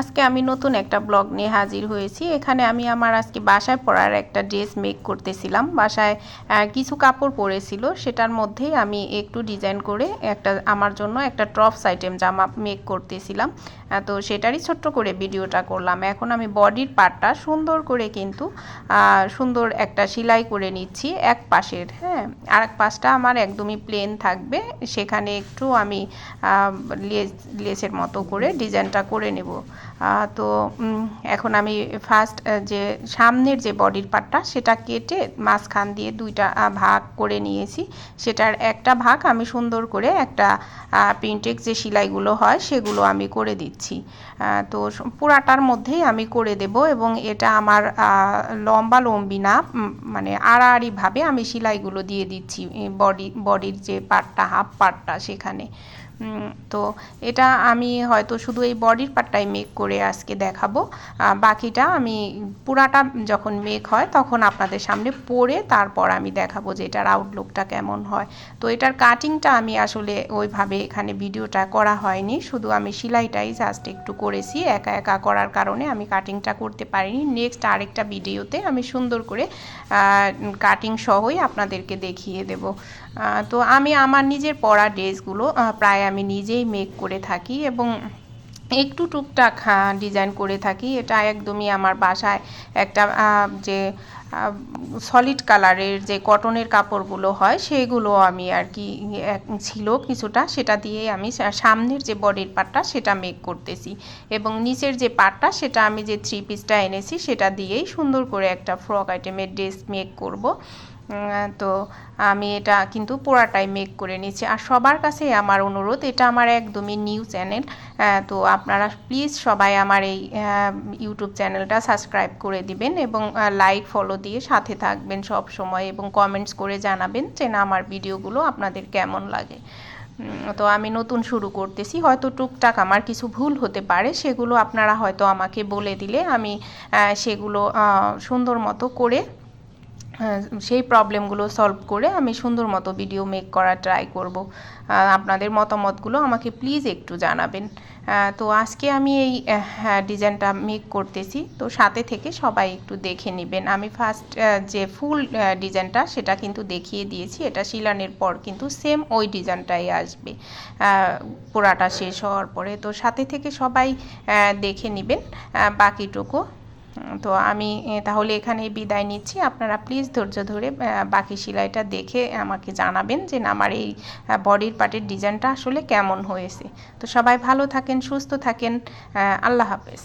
আজকে আমি নতুন একটা ব্লগ নিয়ে হাজির হয়েছি। এখানে আমি আমার আজকে বাসায় পরার একটা ড্রেস মেক করতেছিলাম। বাসায় কিছু কাপড় পরেছিল। সেটার মধ্যেই আমি একটু ডিজাইন করে একটা, আমার জন্য একটা ট্রপস আইটেম জামা মেক করতেছিলাম। তো সেটারই ছোট্ট করে ভিডিওটা করলাম। এখন আমি বডির পার্টটা সুন্দর করে কিন্তু সুন্দর একটা সেলাই করে নিচ্ছি এক পাশের হ্যাঁ। আর এক পাশটা আমার একদমই প্লেন থাকবে। সেখানে একটু আমি লেস, লেসের মতো করে ডিজাইনটা করে নেব। তো এখন আমি ফার্স্ট যে সামনের যে বডির পার্টটা সেটা কেটে মাঝখান দিয়ে দুইটা ভাগ করে নিয়েছি। সেটার একটা ভাগ আমি সুন্দর করে একটা প্রিন্টেক যে সেলাইগুলো হয়, সেগুলো আমি করে দিচ্ছি। তো পুরাটার মধ্যেই আমি করে দেব এবং এটা আমার লম্বা লম্বি না মানে আড়াআড়িভাবে আমি সেলাইগুলো দিয়ে দিচ্ছি বডি বডির যে পার্টটা হাফ পার্টটা সেখানে। তো এটা আমি হয়তো শুধু এই বডির পার্টটাই মেক করে আজকে দেখাবো। বাকিটা আমি পুরাটা যখন মেক হয় তখন আপনাদের সামনে পরে তারপর আমি দেখাবো যে এটার আউটলুকটা কেমন হয়। তো এটার কাটিংটা আমি আসলে ওইভাবে এখানে ভিডিওটা করা হয়নি। শুধু আমি সেলাইটাই জাস্ট একটু করেছি, একা একা করার কারণে আমি কাটিংটা করতে পারিনি। নেক্সট আরেকটা ভিডিওতে আমি সুন্দর করে কাটিং সহই আপনাদেরকে দেখিয়ে দেব। তো আমি আমার নিজের পরা ড্রেসগুলো প্রায় আমি নিজেই মেক করে থাকি এবং একটু টুকটাক ডিজাইন করে থাকি। এটা একদমই আমার বাসায় একটা যে সলিড কালারের যে কটনের কাপড়গুলো হয়, সেগুলো আমি আর কি ছিল কিছুটা। সেটা দিয়ে আমি সামনের যে বডির পার্টটা সেটা মেক করতেছি। এবং নিচের যে পার্টটা সেটা আমি যে থ্রি পিসটা এনেছি, সেটা দিয়েই সুন্দর করে একটা ফ্রক আইটেমের ড্রেস মেক করব। তো আমি এটা কিন্তু পুরাটাই মেক করে নিচ্ছি আর সবার কাছে আমার অনুরোধ, এটা আমার একদমই নিউ চ্যানেল তো আপনারা প্লিজ সবাই আমার এই ইউটিউব চ্যানেলটা সাবস্ক্রাইব করে দিবেন এবং লাইক ফলো দিয়ে সাথে থাকবেন সব সময় এবং কমেন্টস করে জানাবেন যে না, আমার ভিডিওগুলো আপনাদের কেমন লাগে। তো আমি নতুন শুরু করতেছি। হয়তো টুকটাক আমার কিছু ভুল হতে পারে, সেগুলো আপনারা হয়তো আমাকে বলে দিলে আমি সেগুলো সুন্দর মতো করে সেই প্রবলেমগুলো সলভ করে আমি সুন্দর মতো ভিডিও মেক করা ট্রাই করব। আপনাদের মতামতগুলো আমাকে প্লিজ একটু জানাবেন। তো আজকে আমি এই ডিজাইনটা মেক করতেছি। তো সাথে থেকে সবাই একটু দেখে নেবেন। আমি ফার্স্ট যে ফুল ডিজাইনটা সেটা কিন্তু দেখিয়ে দিয়েছি। এটা শিলানের পর কিন্তু সেম ওই ডিজাইনটাই আসবে। পোড়াটা শেষ হওয়ার পরে। তো সাথে থেকে সবাই দেখে নেবেন। বাকিটুকু তো আমি তাহলে এখানে বিদায় নিচ্ছি। আপনারা প্লিজ ধৈর্য ধরে বাকি সেলাইটা দেখে আমাকে জানাবেন যে আমার এই বডির পার্টের ডিজাইনটা আসলে কেমন হয়েছে। তো সবাই ভালো থাকেন, সুস্থ থাকেন আল্লাহ হাফেজ।